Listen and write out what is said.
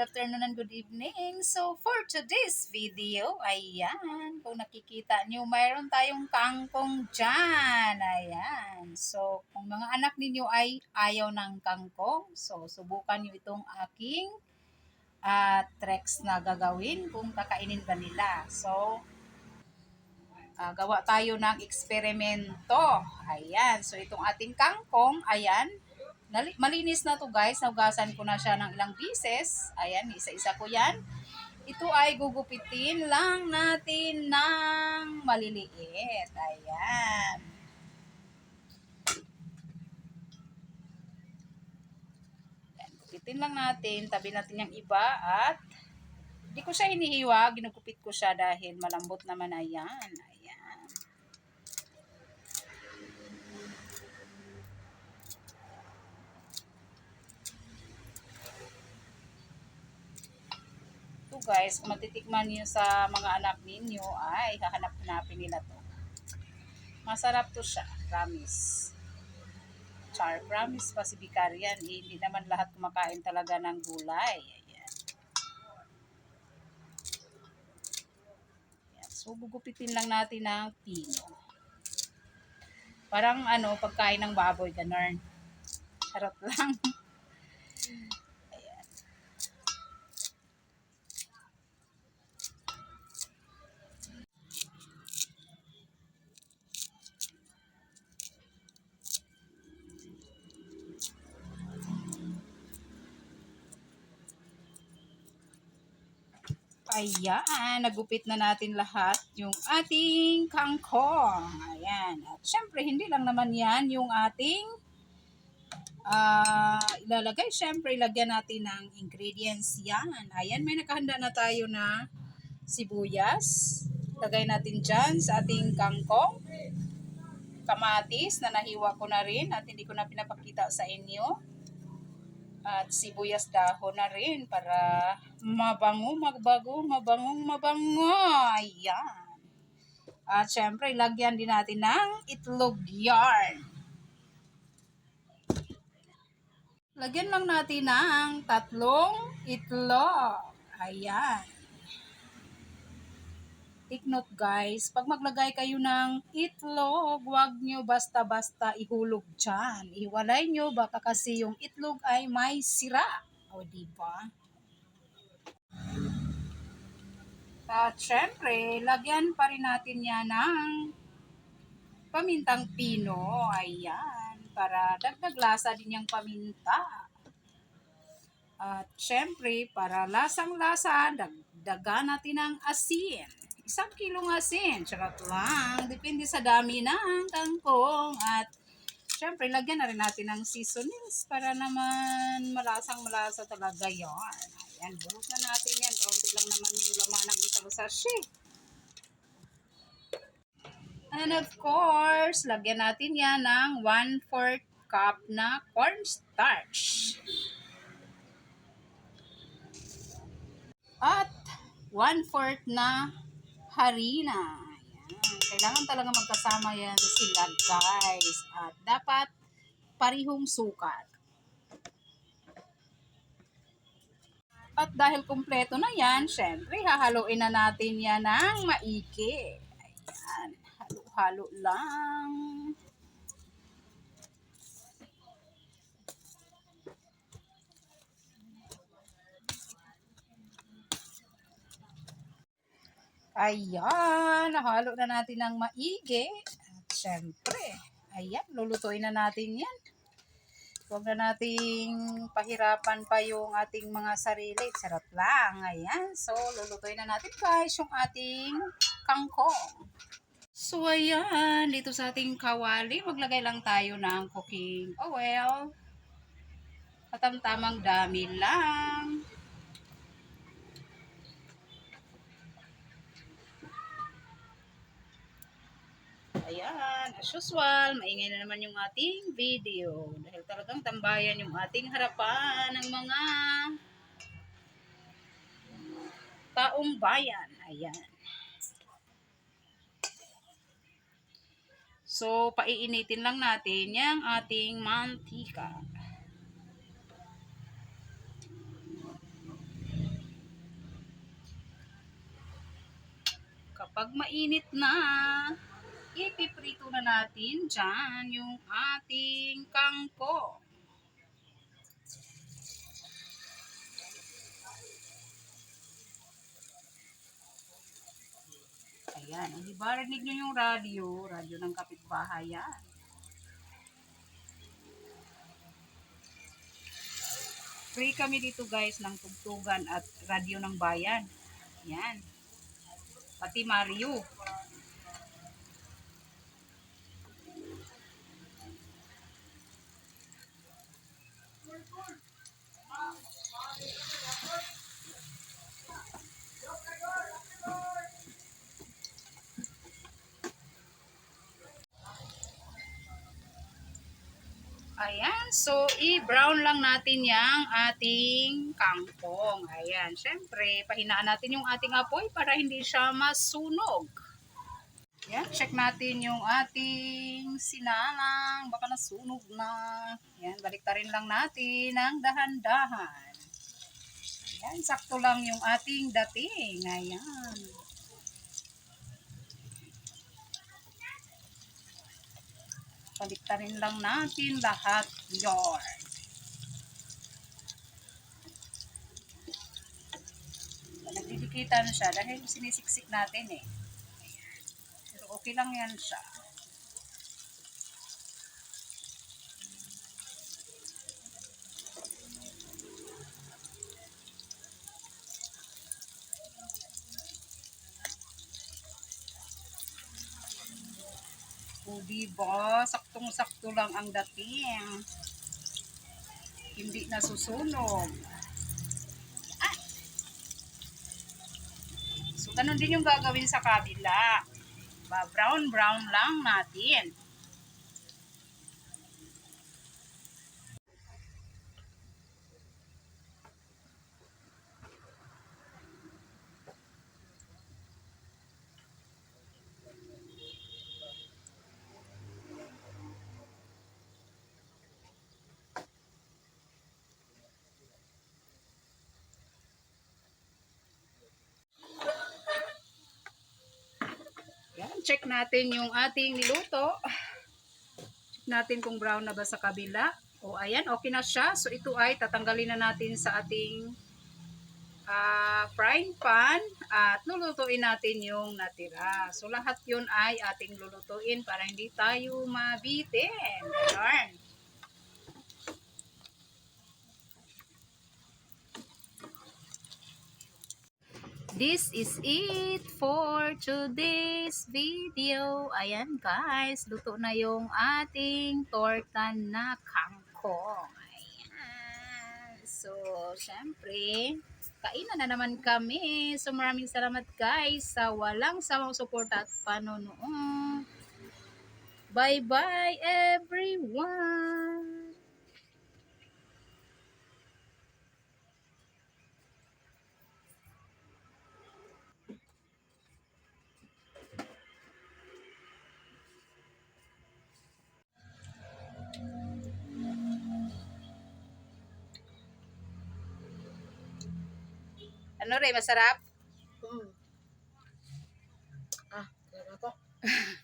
afternoon, and good evening. So, for today's video, ayan, kung nakikita nyo, mayroon tayong kangkong dyan. Ayan. So, kung mga anak ninyo ay ayaw ng kangkong, so, subukan nyo itong aking uh, tricks na gagawin kung kakainin ba nila. So, uh, gawa tayo ng eksperimento. Ayan. So, itong ating kangkong, ayan, malinis na to guys. Nahugasan ko na siya ng ilang pieces. Ayan, isa-isa ko yan. Ito ay gugupitin lang natin ng maliliit. Ayan. Gupitin lang natin. Tabi natin yung iba at hindi ko siya hinihiwa. Ginugupit ko siya dahil malambot naman ayan. Ayan. Guys, kung matitikman niyo sa mga anak ninyo, ay hahanap-hanapin nila to. Masarap to siya, promise. Char, promise pa si Bicarian, eh, hindi naman lahat kumakain talaga ng gulay. Ayan. Ayan. So, gugupitin lang natin ng pino. Parang ano, pagkain ng baboy, ganun. Charot lang. Ayan, nagupit na natin lahat yung ating kangkong. Ayan. At syempre, hindi lang naman yan yung ating uh, ilalagay. Syempre, ilagyan natin ng ingredients yan. Ayan, may nakahanda na tayo na sibuyas. Lagay natin dyan sa ating kangkong. Kamatis na nahiwa ko na rin at hindi ko na pinapakita sa inyo at sibuyas dahon na rin para mabango, magbago, mabangong mabango. Ayan. At syempre, lagyan din natin ng itlog yarn. Lagyan lang natin ng tatlong itlog. Ayan. Take note guys, pag maglagay kayo ng itlog, huwag nyo basta-basta ihulog dyan. Iwalay nyo, baka kasi yung itlog ay may sira. O, diba? At syempre, lagyan pa rin natin yan ng pamintang pino. Ayan, para dagdag lasa din yung paminta. At syempre, para lasang-lasa, dagdagan natin ng asin isang kilong asin. Charot lang. Depende sa dami ng kangkong. At syempre, lagyan na rin natin ng seasonings para naman malasang malasa talaga yon. Ayan, bulok na natin yan. Kaunti lang naman yung laman ng isang sachet. And of course, lagyan natin yan ng 1-4 cup na cornstarch. At 1-4 na harina. Ayan. Kailangan talaga magkasama yan sila guys. At dapat parihong sukat. At dahil kumpleto na yan, syempre hahaluin na natin yan ng maiki. Ayan. Halo-halo lang. Ayan, nahalo na natin ng maigi. At syempre, ayan, lulutuin na natin yan. Huwag na nating pahirapan pa yung ating mga sarili. Sarap lang. Ayan. So, lulutuin na natin guys yung ating kangkong. So, ayan. Dito sa ating kawali, maglagay lang tayo ng cooking oil. Katamtamang dami lang. Ayan, as usual, maingay na naman yung ating video. Dahil talagang tambayan yung ating harapan ng mga taong bayan. Ayan. So, paiinitin lang natin yung ating mantika. Kapag mainit na, ipiprito na natin dyan yung ating kangkong. Ayan, hindi ba rinig nyo yung radyo? Radyo ng kapitbahay yan. Free kami dito guys ng tugtugan at radyo ng bayan. Yan. Pati Mario. Ayan, so i-brown lang natin yung ating kangkong. Ayan, syempre, pahinaan natin yung ating apoy para hindi siya masunog. Ayan, check natin yung ating sinalang. Baka nasunog na. Ayan, baliktarin lang natin ng dahan-dahan. Ayan, sakto lang yung ating dating. Ayan. Baliktarin lang natin lahat yon. Nagdidikitan siya dahil sinisiksik natin eh. Pero okay lang yan siya. Diba, saktong-sakto lang ang dating. Hindi nasusunog. Ah! So, ganun din yung gagawin sa kabila. Ba, brown-brown lang natin. Check natin yung ating niluto. Check natin kung brown na ba sa kabila. O ayan, okay na siya. So ito ay tatanggalin na natin sa ating ah, frying pan at lulutuin natin yung natira. So lahat yun ay ating lulutuin para hindi tayo mabitin. Ganon. This is it for today's video. Ayan guys, luto na yung ating torta na kangkong. Ayan. So, syempre, kainan na naman kami. So, maraming salamat guys sa walang samang suporta at panonood. Bye-bye everyone! Ano rin, masarap? Hmm. Ah, kaya ako.